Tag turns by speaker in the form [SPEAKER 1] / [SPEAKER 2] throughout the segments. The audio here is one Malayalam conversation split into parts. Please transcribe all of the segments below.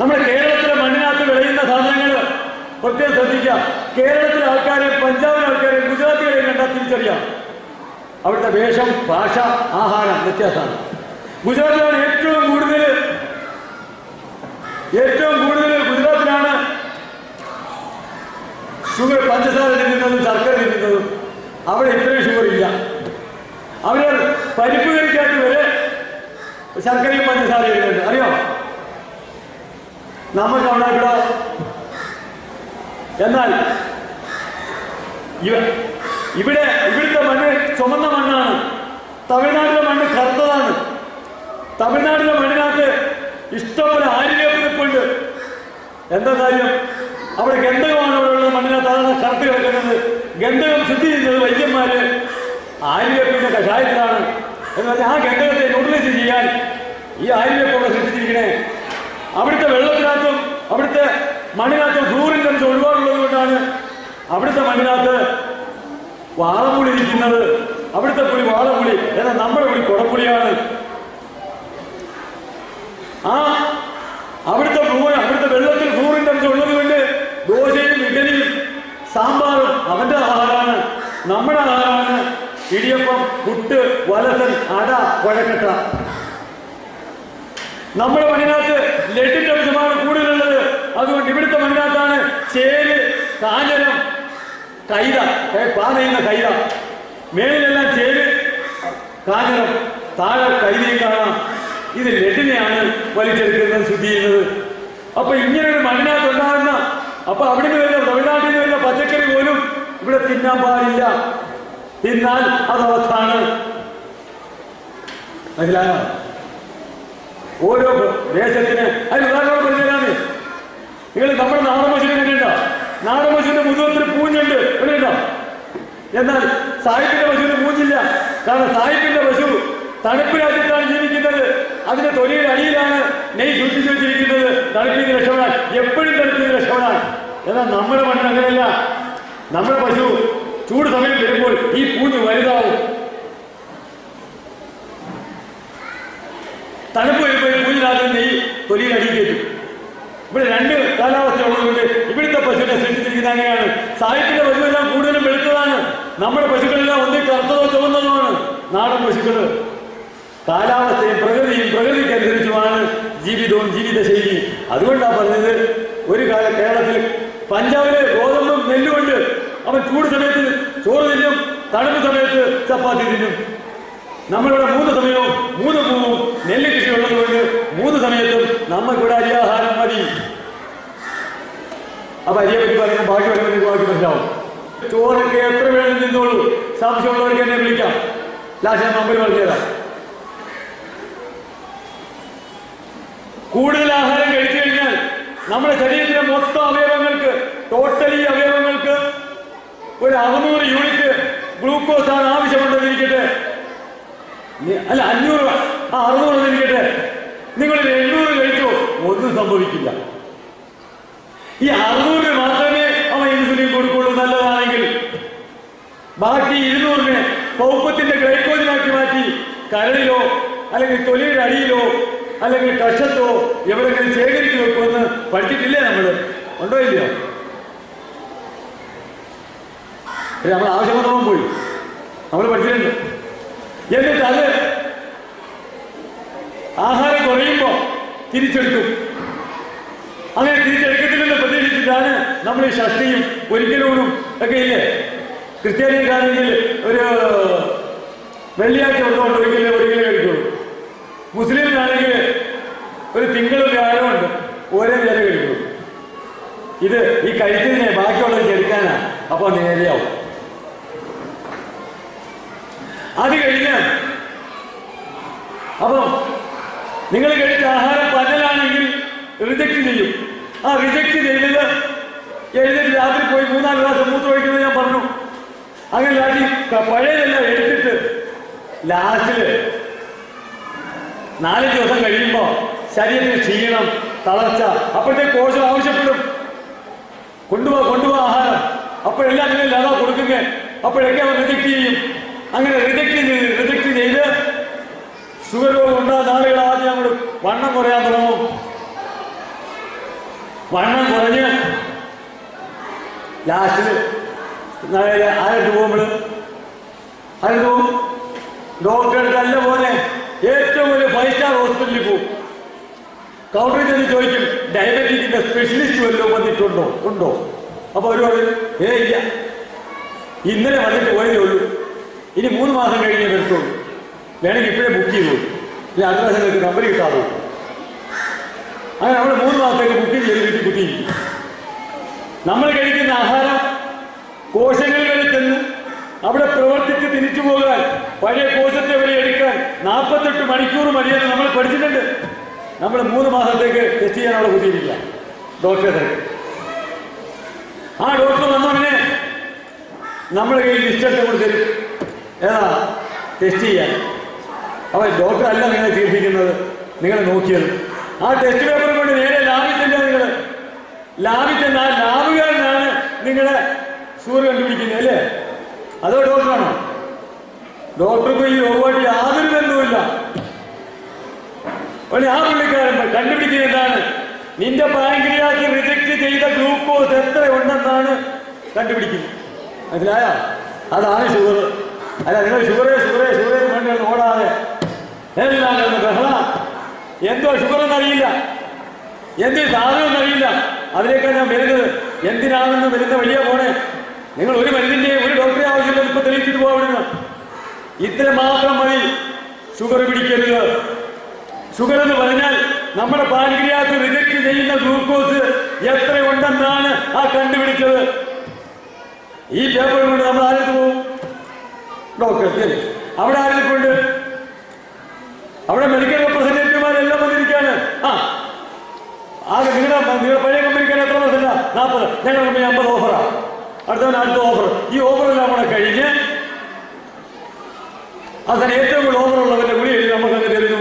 [SPEAKER 1] നമ്മുടെ കേരളത്തിലെ മണ്ണിനകത്ത് വിളയുന്ന സാധനങ്ങൾ പ്രത്യേകം ശ്രദ്ധിക്കാം കേരളത്തിലെ ആൾക്കാരെ പഞ്ചാബിലെ ആൾക്കാരെ ഗുജറാത്തികളെ കണ്ടാൽ തിരിച്ചറിയാം. അവിടുത്തെ വേഷം ഭാഷ ആഹാരം വ്യത്യാസമാണ്. ഗുജറാത്തിലാണ് ഏറ്റവും കൂടുതൽ ഏറ്റവും കൂടുതൽ ഗുജറാത്തിലാണ് ഷുഗർ പഞ്ചസാര തിന്നുന്നതും ശർക്കര തിന്നുന്നതും. അവിടെ ഇത്രയും ഷുഗർ ഇല്ല. അവർ പരിപ്പ് കഴിക്കാത്തവരെ വരെ ഇടുന്നുണ്ട്. അറിയോ? നമുക്ക് കാണാൻ എന്നാൽ ഇവിടെ ഇവിടുത്തെ മണ്ണ് ചുമന്ന മണ്ണാണ്. തമിഴ്നാട്ടിലെ മണ്ണ് കറുത്തതാണ്. തമിഴ്നാട്ടിലെ മണ്ണിനകത്ത് ഇഷ്ടംപോലെ ആര്യവേപ്പ് നിൽപ്പുണ്ട് എന്താ കാര്യം? അവിടെ ഗന്ധകമാണ് അവിടെ ഉള്ളത് മണ്ണിനകത്ത്. അതാണ് കറുത്ത് കിടക്കുന്നത്. ഗന്ധകം ശുദ്ധി ചെയ്യുന്നത് വൈദ്യന്മാര്. ആര്യവേപ്പിന്റെ കഷായത്തിലാണ്. എന്ന് പറഞ്ഞാൽ ആ ഗന്ധകത്തെ ന്യൂട്രലൈസ് ചെയ്യാൻ ഈ ആര്യവേപ്പ് മണ്ണിനകത്തും ഫ്ലൂറിൻ്റെ അംശം ഒരുപാടുള്ളത് കൊണ്ടാണ് അവിടുത്തെ മണ്ണിനകത്ത് വാളപ്പുളി ഇരിക്കുന്നത് അവിടുത്തെ പുളി വാളപ്പുളി എന്നാൽ നമ്മുടെ പുളി കുടപ്പുളിയാണ് ആ അവിടുത്തെ ഫ്ലൂർ അവിടുത്തെ വെള്ളത്തിൽ ഫ്ലൂറിൻ്റെ അംശം ഉള്ളത് കൊണ്ട് ദോശയും ഇഡലിയും സാമ്പാറും അവന്റെ ആഹാരമാണ് നമ്മുടെ ആഹാരമാണ് ഇടിയപ്പം പുട്ട് വലസൻ അട കുഴക്കട്ട നമ്മുടെ മണ്ണിനകത്ത് ലഡിന്റെ അംശമാണ് കൂടുതലുള്ളത് അതുകൊണ്ട് ഇവിടുത്തെ മണ്ണിനകത്താണ് ചേര് കാഞ്ഞരം കൈത. പാതയുന്ന കൈത. മേലെല്ലാം ചേര് കാഞ്ഞരം താഴെ കൈതയും കാണാം. ഇത് ലഡിനെയാണ് വലിച്ചെടുക്കുന്നത് ശുദ്ധി ചെയ്യുന്നത് അപ്പൊ ഇങ്ങനെ ഒരു മണ്ണിനകത്ത് ഉണ്ടാകുന്ന അപ്പൊ അവിടെ നിന്ന് വരുന്ന തമിഴ്നാട്ടിൽ നിന്ന് വരുന്ന പച്ചക്കറി പോലും ഇവിടെ തിന്നാൻ പാടില്ല. തിന്നാൽ അത് അവസ്ഥാണ്. മനസ്സിലായോ? ഓരോ ദേശത്തിന് അതിന് ഉദാഹരണം പറഞ്ഞുതരാമേ നിങ്ങൾ നമ്മുടെ നാടൻ പശുവിനെ കണ്ടിട്ടുണ്ടോ? നാടൻ പശുവിന്റെ മുതുകത്തിന് പൂഞ്ഞുണ്ട്. കണ്ടിട്ടുണ്ടോ? എന്നാൽ സായിപ്പിന്റെ പശുവിന് പൂഞ്ഞില്ല. കാരണം സായിപ്പിന്റെ പശു തണുപ്പ് രാജ്യത്താണ് ജീവിക്കുന്നത്. അതിന്റെ തൊലിയുടെ അടിയിലാണ് നെയ് സൂക്ഷിച്ചു വെച്ചിരിക്കുന്നത്. തണുപ്പിന് രക്ഷപ്പെടാൻ എപ്പോഴും തണുപ്പിന് രക്ഷപ്പെടാൻ. എന്നാൽ നമ്മുടെ മണ്ണ് അങ്ങനെയല്ല. നമ്മുടെ പശു ചൂട് സമയം വരുമ്പോൾ ഈ പൂഞ്ഞ് വലുതാവും. തണുപ്പ് വരുമ്പോൾ ഈ പൂഞ്ഞിനകത്ത് നെയ്യ് തൊലിയിൽ അടിയിൽ കയറ്റും. ഇവിടെ രണ്ട് കാലാവസ്ഥ ഉള്ളതുകൊണ്ട് ഇവിടുത്തെ പശുവിനെ സൃഷ്ടിച്ചിരിക്കുന്നത് സാഹിത്യത്തിന്റെ പശുവെല്ലാം കൂടുതലും വെളുത്തതാണ്. നമ്മുടെ പശുക്കളെല്ലാം ഒന്നി കറുത്തതോ ചുവന്നതുമാണ്. നാടൻ പശുക്കൾ കാലാവസ്ഥയും പ്രകൃതിയും പ്രകൃതിക്കനുസരിച്ചുമാണ് ജീവിതവും ജീവിത ശൈലി അതുകൊണ്ടാണ് പറഞ്ഞത് ഒരു കാലം കേരളത്തിൽ പഞ്ചാബിലെ ഗോതമ്പും നെല്ലുകൊണ്ട് അവൻ ചൂട് സമയത്ത് ചോറ് തിന്നും തണുപ്പ് സമയത്ത് ചപ്പാത്തി തിന്നും. നമ്മളിവിടെ മൂന്ന് സമയവും മൂന്ന് പൂവും നെല്ല് കൃഷി ഉള്ളതുകൊണ്ട് മൂന്ന് സമയത്തും നമുക്കിവിടെ അരിയാഹാരം മതി. അപ്പൊ അരിയെ പറ്റി പറയുമ്പോൾ ബാക്കി വരുമ്പോൾ ബാക്കി മനസ്സിലാവും. ചോറൊക്കെ എത്ര വേണം നിന്നോളൂ സംശയമുള്ളവർക്ക് എന്നെ വിളിക്കാം. ലാസ്റ്റ് ഞാൻ നമ്പർ പറഞ്ഞുതരാം. കൂടുതൽ ആഹാരം കഴിച്ചു കഴിഞ്ഞാൽ നമ്മുടെ ശരീരത്തിലെ മൊത്തം അവയവങ്ങൾക്ക് ടോട്ടലി അവയവങ്ങൾക്ക് ഒരു അറുന്നൂറ് യൂണിറ്റ് ഗ്ലൂക്കോസ് ആണ് ആവശ്യമുണ്ടെന്നിരിക്കട്ടെ അല്ല അഞ്ഞൂറ് ആ അറുന്നൂറ് എന്നിരിക്കട്ടെ നിങ്ങൾ എണ്ണൂറ് കഴിച്ചോ? ഒന്നും സംഭവിക്കില്ല. ഈ അറുന്നൂറിന് മാത്രമേ അവൻ ഇൻസുലിൻ കൊടുക്കുള്ളൂ നല്ലതാണെങ്കിൽ ബാക്കി ഇരുന്നൂറിന് പൗപ്പത്തിന്റെ ഗ്ലൈക്കോജനാക്കി മാറ്റി കരളിലോ അല്ലെങ്കിൽ തൊലിയുടെ അടിയിലോ അല്ലെങ്കിൽ കഷത്തോ എവിടെങ്കിലും ശേഖരിച്ചു വെക്കുമെന്ന് പഠിച്ചിട്ടില്ലേ നമ്മൾ ഉണ്ടോ ഇല്ലയോ? നമ്മൾ ആവശ്യം പോയി. നമ്മൾ പഠിച്ചിട്ടുണ്ട്. എന്നിട്ട് അത് ആഹാരം കുറയുമ്പോൾ തിരിച്ചെടുക്കും അങ്ങനെ തിരിച്ചെടുക്കത്തില്ലെന്ന് പ്രതീക്ഷിച്ചിട്ടാണ് നമ്മൾ ഈ ഷഷ്ടിയും ഒരിക്കലൂടും ഒക്കെ ഇല്ലേ? ക്രിസ്ത്യാനിക്കാണെങ്കിൽ ഒരു വെള്ളിയാഴ്ച വന്നുകൊണ്ട് ഒരിക്കലും ഒരിക്കലും കഴിക്കുള്ളൂ മുസ്ലിമിനാണെങ്കിൽ ഒരു തിങ്കൾ വ്യാഴമുണ്ട് ഓരോ നേരം കഴിക്കുള്ളൂ ഇത് ഈ കഴിച്ചതിനെ ബാക്കിയുള്ളത് എടുക്കാനാ അപ്പോൾ നേരെയാവും. അത് കഴിഞ്ഞ് അപ്പം നിങ്ങൾ കഴിച്ച ആഹാരം പന്നലാണെങ്കിൽ റിജക്ട് ചെയ്യും. ആ റിജക്ട് ചെയ്തത് എഴുതി രാത്രി പോയി മൂന്നാൽ ദിവസം മൂത്ത് വഹിക്കുന്നത് ഞാൻ പറഞ്ഞു. അങ്ങനെ ലാജി പഴയതെല്ലാം എടുത്തിട്ട് ലാസ്റ്റിൽ നാല് ദിവസം കഴിയുമ്പോ ശരീരത്തിന് ക്ഷീണം തളർച്ച അപ്പോഴത്തെ കോഴ്സ് ആവശ്യപ്പെടും. കൊണ്ടുപോ കൊണ്ടുപോ ആഹാരം. അപ്പോഴെല്ലാം നിങ്ങൾ ലത കൊടുക്കുന്നത് അപ്പോഴൊക്കെ അവർ റിജക്ട് ചെയ്യും. അങ്ങനെ റിജക്ട് ചെയ്ത് റിജക്ട് ചെയ്ത് ഷുഗർ രോഗം ഉണ്ടാകുന്ന ആളുകൾ ആദ്യം അങ്ങോട്ട് വണ്ണം കുറയാൻ തുടങ്ങും. വണ്ണം കുറഞ്ഞ് ലാസ്റ്റിൽ ആയിട്ട് പോകുമ്പോൾ ആയിട്ട് പോകും ഡോക്ടറെ നല്ല പോലെ ഏറ്റവും വലിയ ഫൈവ് സ്റ്റാർ ഹോസ്പിറ്റലിൽ പോകും കൗണ്ടറിൽ ചെന്ന് ചോദിക്കും ഡയബറ്റിക്കിന്റെ സ്പെഷ്യലിസ്റ്റ് വല്ലതും വന്നിട്ടുണ്ടോ? ഉണ്ടോ? അപ്പൊ അവർ പറയും ഏ ഇല്ല. ഇന്നലെ വന്നിട്ട് പോയതേ ഉള്ളൂ. ഇനി മൂന്ന് മാസം കഴിഞ്ഞേ വരത്തുള്ളൂ. വേണമെങ്കിൽ ഇപ്പോഴേ ബുക്ക് ചെയ്തു ഇനി അടുത്ത നിങ്ങൾക്ക് നമ്പർ കിട്ടാതെ അങ്ങനെ നമ്മൾ മൂന്ന് മാസത്തേക്ക് ബുക്കിംഗ് ചെയ്ത് വീട്ടിൽ കുത്തിയിരിക്കും. നമ്മൾ കഴിക്കുന്ന ആഹാരം കോശങ്ങളിൽ ചെന്ന് അവിടെ പ്രവർത്തിച്ച് തിരിച്ചു പോകാൻ പഴയ കോശത്തെ വരെ എടുക്കാൻ നാൽപ്പത്തെട്ട് മണിക്കൂർ മതിയെന്ന് നമ്മൾ പഠിച്ചിട്ടുണ്ട്. നമ്മൾ മൂന്ന് മാസത്തേക്ക് ടെസ്റ്റ് ചെയ്യാൻ അവിടെ ഡോക്ടറെ ആ ഡോക്ടർ വന്നവനെ നമ്മുടെ കയ്യിൽ ലിസ്റ്റ് കൊടുത്തരും ഏതാ ടെസ്റ്റ് ചെയ്യാൻ. അവൻ ഡോക്ടർ അല്ല നിങ്ങളെ ചികിത്സിക്കുന്നത്. നിങ്ങളെ നോക്കിയത്. ആ ടെസ്റ്റ് പേപ്പർ കൊണ്ട് നേരെ ലാഭിച്ചില്ല നിങ്ങൾ ലാബിൽ ലാഭുകാരനാണ് നിങ്ങളെ ഷുഗർ കണ്ടുപിടിക്കുന്നത് അല്ലേ? അതോ ഡോക്ടറാണോ ഡോക്ടർക്ക് ഈ രോഗമായിട്ട് യാതൊരു ബന്ധവുമില്ല. പക്ഷേ ആ പുള്ളിക്കാരൻ കണ്ടുപിടിക്കുന്നത് എന്താണ്? നിന്റെ പാൻക്രിയാസ് റിജക്ട് ചെയ്ത ഗ്ലൂക്കോസ് എത്ര ഉണ്ടെന്നാണ് കണ്ടുപിടിക്കുന്നത്. മനസ്സിലായ? അതാണ് ഷുഗർ അല്ല നിങ്ങൾ ഷുഗറേ ഷുഗറേ ഷുഗറേ വേണ്ടി ഓടാതെ. എല്ലാം ബഹള. എന്തോ ഷുഗർ എന്നറിയില്ല. എന്ത് സാധനം എന്നറിയില്ല. അതിലേക്കാണ് ഞാൻ വരുന്നത്. എന്തിനാണെന്ന് വരുന്ന വഴിയാ പോണേ. നിങ്ങൾ ഒരു മരുന്നിന്റെ ഒരു ഡോക്ടറെ ആവശ്യമില്ല ഇപ്പൊ തെളിയിച്ചിട്ട് പോകണം ഇത്ര മാത്രം മതി. ഷുഗർ പിടിക്കരുത്. ഷുഗർ എന്ന് പറഞ്ഞാൽ നമ്മുടെ പാൻക്രിയാസ് റിജക്ട് ചെയ്യുന്ന ഗ്ലൂക്കോസ് എത്ര ഉണ്ടെന്നാണ് ആ കണ്ടുപിടിച്ചത്. ഈ പേപ്പർ കൊണ്ട് നമ്മൾ ആരുടെ പോകും? ഡോക്ടർ അവിടെ ആരുടെ കൊണ്ട് അവിടെ മെഡിക്കൽ റെപ്രസെന്റേറ്റീവ്മാരെല്ലാം വന്നിരിക്കുകയാണ്. ആ. ആകെ നിങ്ങളുടെ നിങ്ങളുടെ പഴയ കമ്പനിക്കാർ എത്ര പെർസെന്റാ നാൽപ്പത് കമ്പനി അമ്പത് ഓഫറാ അടുത്തവൻ അടുത്ത ഓഫർ. ഈ ഓഫറെല്ലാം കൂടെ കഴിഞ്ഞ് അതിന് ഏറ്റവും കൂടുതൽ ഓഫറുള്ളവന്റെ ഗുളി എഴുതി നമുക്ക് അങ്ങ് തരുന്നു.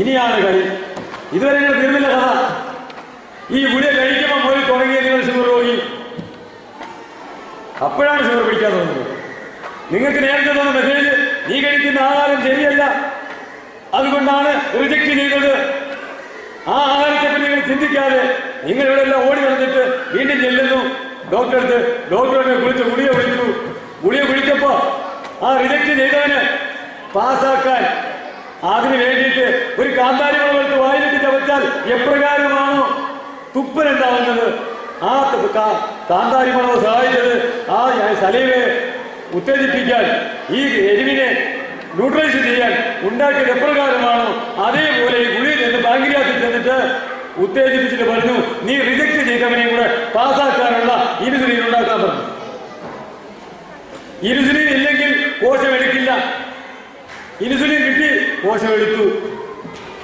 [SPEAKER 1] ഇനിയാണ് കളി. ഇതുവരെ നിങ്ങൾ തീർന്നില്ല കഥ. ഈ ഗുളിക കഴിക്കുമ്പോൾ മുതൽ തുടങ്ങിയ നിങ്ങൾ ഷുഗർ രോഗി. അപ്പോഴാണ് ഷുഗർ പിടിക്കാൻ തോന്നുന്നത്. നിങ്ങൾക്ക് നേരത്തെ തന്ന മെസ്സേജ് നീ കഴിക്കുന്ന ആഹാരം ശരിയല്ല. അതുകൊണ്ടാണ് റിജക്ട് ചെയ്തത്. ആ ആഹാരത്തെ പറ്റി നിങ്ങൾ ചിന്തിക്കാതെ നിങ്ങൾ ഇവിടെ എല്ലാം ഓടി നടന്നിട്ട് വീണ്ടും ചെല്ലുന്നു. ഡോക്ടറെ അടുത്ത് ഡോക്ടറെ വിളിച്ച് ഗുളിയെ വിളിച്ചു. ഗുളിയെ വിളിച്ചപ്പോ ആ റിജക്ട് ചെയ്തവന് പാസ്സാക്കാൻ അതിന് വേണ്ടിയിട്ട് ഒരു കാന്താരി എടുത്ത് വായിലിട്ട് ചവച്ചാൽ എപ്രകാരമാണോ? തുപ്പൻ ഉണ്ടാവുന്നത് ആ ത- കാ- കാന്താരി മണവ് സഹായിച്ചത് ആ സലീമെ ഉത്തേജിപ്പിക്കാൻ ഈ എരിവിനെ ന്യൂട്രലൈസ് ചെയ്യാൻ ഉണ്ടാക്കിയത് എപ്രകാരമാണോ? അതേപോലെ ഈ ഗുളിയിൽ നിന്ന് ബാങ്കിനകത്ത് ചെന്നിട്ട് ഉത്തേജിപ്പിച്ചിട്ട് പറഞ്ഞു നീ റിജക്ട് ചെയ്തവനെയും കൂടെ പാസ്സാക്കാനുള്ള ഇൻസുലിൻ ഉണ്ടാക്കാൻ പറഞ്ഞു. ഇൻസുലിൻ ഇല്ലെങ്കിൽ കോശം എടുക്കില്ല. ഇൻസുലിൻ കിട്ടി കോശം എടുത്തു.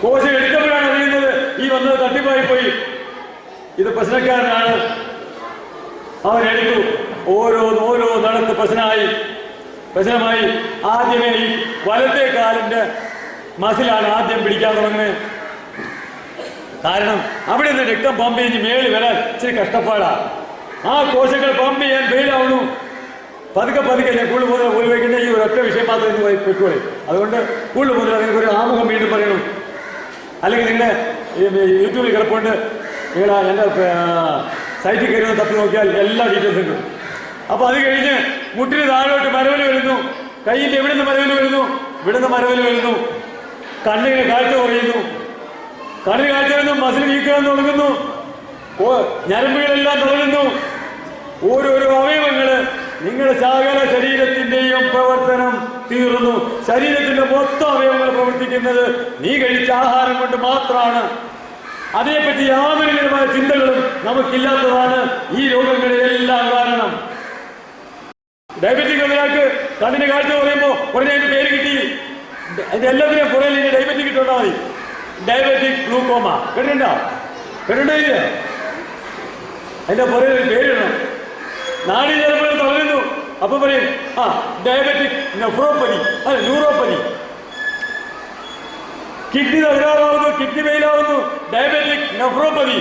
[SPEAKER 1] കോശം എടുത്തപ്പോഴാണ് അറിയുന്നത് ഈ വന്നത് തട്ടിപ്പായി പോയി ഇത് പ്രശ്നക്കാരനാണ്. അവരെടുത്തു ഓരോന്ന് ഓരോ നടത്ത് പ്രശ്നമായി. പ്രശ്നമായി. ആദ്യമേ ഈ വലത്തെ കാലിന്റെ മസിലാണ് ആദ്യം പിടിക്കാൻ തുടങ്ങുന്നത്. കാരണം അവിടെ നിന്ന് രക്തം പമ്പ് ചെയ്ത് മേളിൽ വരാൻ ഇച്ചിരി കഷ്ടപ്പാടാ. ആ കോശങ്ങൾ പമ്പ് ചെയ്യാൻ ഫെയിലാവണു പതുക്കെ പതുക്കെ ഞാൻ കൂടുതൽ മുതൽ ഉപയോഗിക്കുന്ന ഈ ഒരൊറ്റ വിഷയം മാത്രം ഇന്ന് പൊയ്ക്കോളെ അതുകൊണ്ട് കൂടുതൽ മുതൽ നിങ്ങൾക്ക് ഒരു ആമുഖം വീണ്ടും പറയണം. അല്ലെങ്കിൽ നിങ്ങളുടെ യൂട്യൂബിൽ കിടപ്പുണ്ട്. നിങ്ങളാ എന്റെ സൈറ്റിൽ കയറി തപ്പി നോക്കിയാൽ എല്ലാ ഡീറ്റെയിൽസും കിട്ടും അപ്പോൾ അത് കഴിഞ്ഞ് മുട്ടിന് താഴോട്ട് മരവിൽ വരുന്നു. കയ്യിൽ എവിടെ നിന്ന് മരവിൽ വരുന്നു? ഇവിടുന്ന് മരവിൽ വരുന്നു. കണ്ണിന് കാഴ്ച കുറയുന്നു. കണ്ണിന് കാഴ്ച വരുന്നു മസിൽ വീക്കാൻ തുടങ്ങുന്നു. ഞരമ്പുകളെല്ലാം തുടങ്ങുന്നു ഓരോരോ അവയവങ്ങൾ നിങ്ങളുടെ സകല ശരീരത്തിന്റെയും പ്രവർത്തനം തീർന്നു. ശരീരത്തിന്റെ മൊത്തം അവയവങ്ങൾ പ്രവർത്തിക്കുന്നത് നീ കഴിച്ച ആഹാരം കൊണ്ട് മാത്രമാണ്. അതേപ്പറ്റി യാതൊരു വിധമായ ചിന്തകളും നമുക്കില്ലാത്തതാണ് ഈ രോഗങ്ങളെല്ലാം കാരണം. ഡയബറ്റിക് ഒരാൾക്ക് കണ്ണിന് കാഴ്ച പറയുമ്പോൾ ഉടനെ അതിന്റെ പേര് കിട്ടി. അതിന്റെ എല്ലാത്തിനും പുറകിൽ ഡയബറ്റിക് ഇട്ടുണ്ടാ മതി. Diabetic glaucoma. കേട്ടിട്ടുണ്ടോ? കേട്ടിട്ടുണ്ടോ ഇല്ല അതിന്റെ പുറകിൽ പേരിടണം. നാടി ചിലപ്പോൾ തളരുന്നു അപ്പൊ പറയും ആ ഡയബറ്റിക് നെഫ്രോപ്പനി അല്ല ന്യൂറോപ്പനി. കിഡ്നി തകരാറാവുന്നു കിഡ്നി ഫെയിലാവുന്നു ഡയബറ്റിക് നെഫ്രോപ്പതി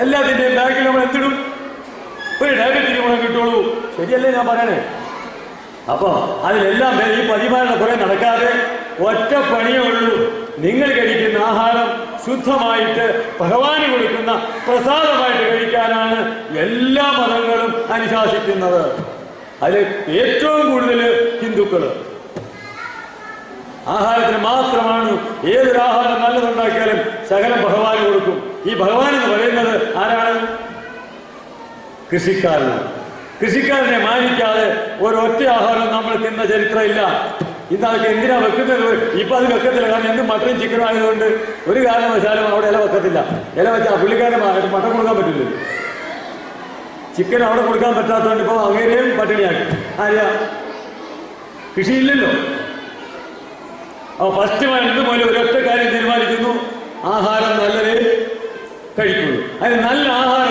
[SPEAKER 1] എല്ലാത്തിന്റെയും ബാക്കിൽ നമ്മൾ എന്തിടും? ഒരു ഡയബറ്റിക് ഗുണം കിട്ടുള്ളൂ. ശരിയല്ലേ ഞാൻ പറയണേ? അപ്പോൾ അതിലെല്ലാം ഈ പതിമാരുടെ പുറകെ നടക്കാതെ ഒറ്റ പണിയേ ഉള്ളൂ. നിങ്ങൾ കഴിക്കുന്ന ആഹാരം ശുദ്ധമായിട്ട് ഭഗവാന് കൊടുക്കുന്ന പ്രസാദമായിട്ട് കഴിക്കാനാണ് എല്ലാ മതങ്ങളും അനുശാസിക്കുന്നത്. അതിൽ ഏറ്റവും കൂടുതൽ ഹിന്ദുക്കൾ ആഹാരത്തിന് മാത്രമാണ് ഏതൊരു ആഹാരം നല്ലതുണ്ടാക്കിയാലും ശകലം ഭഗവാന് കൊടുക്കും. ഈ ഭഗവാൻ എന്ന് പറയുന്നത് ആരാണ്? കൃഷിക്കാരനാണ്. കൃഷിക്കാരനെ മാനിക്കാതെ ഒരൊറ്റ ആഹാരം നമ്മൾ തിന്ന ചരിത്രമില്ല. ഇന്ന് അതൊക്കെ എന്തിനാ വെക്കുന്നത്? ഇപ്പൊ അത് വെക്കത്തില്ല. കാരണം എന്ത് മട്ടനും ചിക്കനും ആയതുകൊണ്ട് ഒരു കാരണവശാലും അവിടെ ഇല വെക്കത്തില്ല. ഇല വെച്ചാൽ പുള്ളിക്കാരൻ മട്ടൻ കൊടുക്കാൻ പറ്റില്ല. ചിക്കൻ അവിടെ കൊടുക്കാൻ പറ്റാത്തതുകൊണ്ട് ഇപ്പൊ അങ്ങനെയും പട്ടിണിയാക്കി. ആര്യ? കൃഷിയില്ലല്ലോ. അപ്പോൾ ഫസ്റ്റ് മരുന്ന് പോലെ ഒരൊറ്റ കാര്യം തീരുമാനിക്കുന്നു? ആഹാരം നല്ലതേ കഴിക്കുള്ളൂ. അതിന് നല്ല ആഹാരം